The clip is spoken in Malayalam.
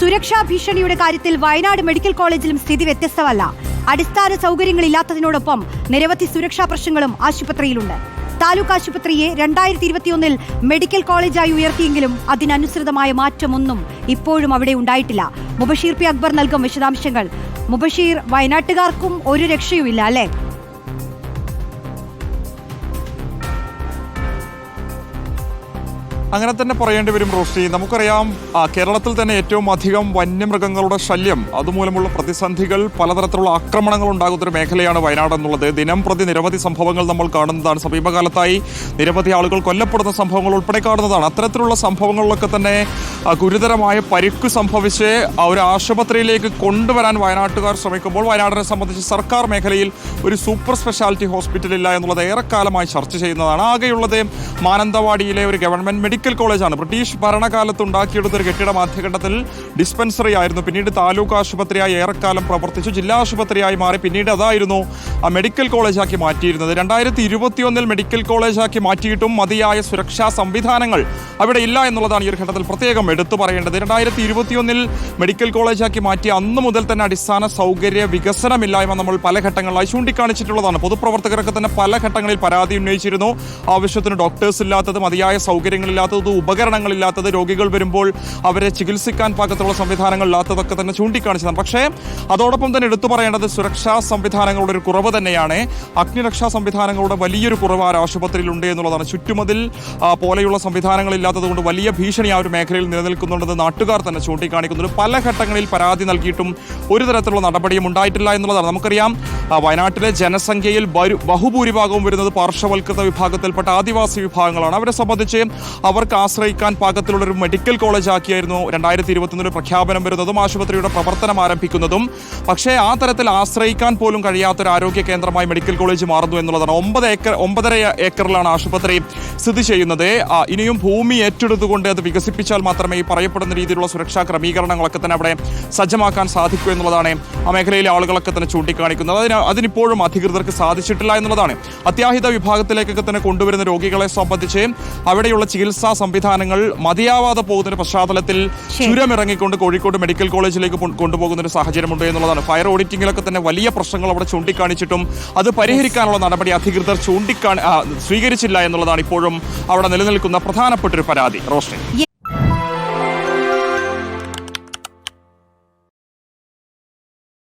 സുരക്ഷാ ഭീഷണിയുടെ കാര്യത്തിൽ വയനാട് മെഡിക്കൽ കോളേജിലും സ്ഥിതി വ്യത്യസ്തമല്ല. അടിസ്ഥാന സൗകര്യങ്ങളില്ലാത്തതിനോടൊപ്പം നിരവധി സുരക്ഷാ പ്രശ്നങ്ങളും ആശുപത്രിയിലുണ്ട്. താലൂക്ക് ആശുപത്രിയെ രണ്ടായിരത്തി ഇരുപത്തിയൊന്നിൽ മെഡിക്കൽ കോളേജായി ഉയർത്തിയെങ്കിലും അതിനനുസൃതമായ മാറ്റമൊന്നും ഇപ്പോഴും അവിടെ ഉണ്ടായിട്ടില്ല. മുബഷീർ പി അക്ബർ നൽകും വിശദാംശങ്ങൾ. മുബഷീർ വയനാട്ടുകാർക്കും ഒരു രക്ഷയുമില്ല അല്ലേ? അങ്ങനെ തന്നെ പറയേണ്ടി വരും റോഷി നമുക്കറിയാം കേരളത്തിൽ തന്നെ ഏറ്റവും അധികം വന്യമൃഗങ്ങളുടെ ശല്യം അതുമൂലമുള്ള പ്രതിസന്ധികൾ പലതരത്തിലുള്ള ആക്രമണങ്ങൾ ഉണ്ടാകുന്ന ഒരു മേഖലയാണ് വയനാട് എന്നുള്ളത്. ദിനം പ്രതി നിരവധി സംഭവങ്ങൾ നമ്മൾ കാണുന്നതാണ്. സമീപകാലത്തായി നിരവധി ആളുകൾ കൊല്ലപ്പെടുന്ന സംഭവങ്ങൾ ഉൾപ്പെടെ കാണുന്നതാണ്. അത്തരത്തിലുള്ള സംഭവങ്ങളിലൊക്കെ തന്നെ ഗുരുതരമായ പരിക്ക് സംഭവിച്ച് ഒരു ആശുപത്രിയിലേക്ക് കൊണ്ടുവരാൻ വയനാട്ടുകാർ ശ്രമിക്കുമ്പോൾ വയനാടിനെ സംബന്ധിച്ച് സർക്കാർ മേഖലയിൽ ഒരു സൂപ്പർ സ്പെഷ്യാലിറ്റി ഹോസ്പിറ്റലില്ല എന്നുള്ളത് ഏറെക്കാലമായി ചർച്ച ചെയ്യുന്നതാണ്. ആകെയുള്ളത് മാനന്തവാടിയിലെ ഒരു ഗവൺമെന്റ് മെഡിക്കൽ കോളേജാണ്. ബ്രിട്ടീഷ് ഭരണകാലത്ത് ഉണ്ടാക്കിയെടുത്ത ഒരു കെട്ടിടം ആദ്യഘട്ടത്തിൽ ഡിസ്പെൻസറി ആയിരുന്നു. പിന്നീട് താലൂക്ക് ആശുപത്രിയായി ഏറെക്കാലം പ്രവർത്തിച്ചു. ജില്ലാ ആശുപത്രിയായി മാറി. പിന്നീട് അതായിരുന്നു മെഡിക്കൽ കോളേജാക്കി മാറ്റിയിരുന്നത്. രണ്ടായിരത്തി ഇരുപത്തിയൊന്നിൽ മെഡിക്കൽ കോളേജാക്കി മാറ്റിയിട്ടും മതിയായ സുരക്ഷാ സംവിധാനങ്ങൾ അവിടെ ഇല്ല എന്നുള്ളതാണ് ഈ ഒരു ഘട്ടത്തിൽ പ്രത്യേകം എടുത്തു പറയേണ്ടത്. രണ്ടായിരത്തി ഇരുപത്തിയൊന്നിൽ മെഡിക്കൽ കോളേജാക്കി മാറ്റി അന്ന് മുതൽ തന്നെ അടിസ്ഥാന സൗകര്യ വികസനമില്ലായ്മ നമ്മൾ പല ഘട്ടങ്ങളിലായി ചൂണ്ടിക്കാണിച്ചിട്ടുള്ളതാണ്. പൊതുപ്രവർത്തകരൊക്കെ തന്നെ പല ഘട്ടങ്ങളിൽ പരാതി ഉന്നയിച്ചിരുന്നു. ആവശ്യത്തിന് ഡോക്ടേഴ്സ് ഇല്ലാത്തത് മതിയായ സൗകര്യങ്ങളില്ലാത്തത് ഉപകരണങ്ങളില്ലാത്തത് രോഗികൾ വരുമ്പോൾ അവരെ ചികിത്സിക്കാൻ പാകത്തുള്ള സംവിധാനങ്ങളില്ലാത്തതൊക്കെ തന്നെ ചൂണ്ടിക്കാണിച്ചതാണ്. പക്ഷേ അതോടൊപ്പം തന്നെ എടുത്തു പറയേണ്ടത് സുരക്ഷാ സംവിധാനങ്ങളുടെ ഒരു കുറവ് തന്നെയാണ്. അഗ്നിരക്ഷാ സംവിധാനങ്ങളുടെ വലിയൊരു കുറവ് ആ ആശുപത്രിയിലുണ്ട് എന്നുള്ളതാണ്. ചുറ്റുമതിൽ പോലെയുള്ള സംവിധാനങ്ങളില്ലാത്തതുകൊണ്ട് വലിയ ഭീഷണി ആ ഒരു മേഖലയിൽ നിലനിൽക്കുന്നുണ്ടെന്ന് നാട്ടുകാർ തന്നെ ചൂണ്ടിക്കാണിക്കുന്നുണ്ട്. പല ഘട്ടങ്ങളിൽ പരാതി നൽകിയിട്ടും ഒരു തരത്തിലുള്ള നടപടിയും ഉണ്ടായിട്ടില്ല എന്നുള്ളതാണ്. നമുക്കറിയാം വയനാട്ടിലെ ജനസംഖ്യയിൽ ബഹുഭൂരിഭാഗവും വരുന്നത് പാർശ്വവൽകൃത വിഭാഗത്തിൽപ്പെട്ട ആദിവാസി വിഭാഗങ്ങളാണ്. അവരെ സംബന്ധിച്ച് അവർക്ക് ആശ്രയിക്കാൻ പാകത്തിലുള്ള ഒരു മെഡിക്കൽ കോളേജ് ആക്കിയായിരുന്നു രണ്ടായിരത്തി ഇരുപത്തൊന്നിൽ പ്രഖ്യാപനം വരുന്നതും ആശുപത്രിയുടെ പ്രവർത്തനം ആരംഭിക്കുന്നതും. പക്ഷേ ആ തരത്തിൽ ആശ്രയിക്കാൻ പോലും കഴിയാത്ത ഒരു ആരോഗ്യ കേന്ദ്രമായി മെഡിക്കൽ കോളേജ് മാറുന്നു എന്നുള്ളതാണ്. ഒമ്പത് ഏക്കർ ഒമ്പതര ഏക്കറിലാണ് ആശുപത്രി സ്ഥിതി ചെയ്യുന്നത്. ഇനിയും ഭൂമി ഏറ്റെടുത്തുകൊണ്ട് അത് വികസിപ്പിച്ചാൽ മാത്രമേ ഈ പറയപ്പെടുന്ന രീതിയിലുള്ള സുരക്ഷാ ക്രമീകരണങ്ങളൊക്കെ തന്നെ അവിടെ സജ്ജമാക്കാൻ സാധിക്കൂ എന്നുള്ളതാണ് ആ മേഖലയിലെ ആളുകളൊക്കെ തന്നെ ചൂണ്ടിക്കാണിക്കുന്നത്. അതിന് അതിനിപ്പോഴും അധികൃതർക്ക് സാധിച്ചിട്ടില്ല എന്നുള്ളതാണ്. അത്യാഹിത വിഭാഗത്തിലേക്കൊക്കെ തന്നെ കൊണ്ടുവരുന്ന രോഗികളെ സംബന്ധിച്ച് അവിടെയുള്ള ചികിത്സാ സംവിധാനങ്ങൾ മതിയാവാതെ പോകുന്ന പശ്ചാത്തലത്തിൽ ചുരമിറങ്ങിക്കൊണ്ട് കോഴിക്കോട് മെഡിക്കൽ കോളേജിലേക്ക് കൊണ്ടുപോകുന്ന ഒരു സാഹചര്യമുണ്ട് എന്നുള്ളതാണ്. ഫയർ ഓഡിറ്റിങ്ങിലൊക്കെ തന്നെ വലിയ പ്രശ്നങ്ങൾ അവിടെ ചൂണ്ടിക്കാണിച്ചിട്ടും അത് പരിഹരിക്കാനുള്ള നടപടി അധികൃതർ ചൂണ്ടിക്കാണി സ്വീകരിച്ചില്ല എന്നുള്ളതാണ് ഇപ്പോഴും അവിടെ നിലനിൽക്കുന്ന പ്രധാനപ്പെട്ട ഒരു പരാതി. റോഷ്നി.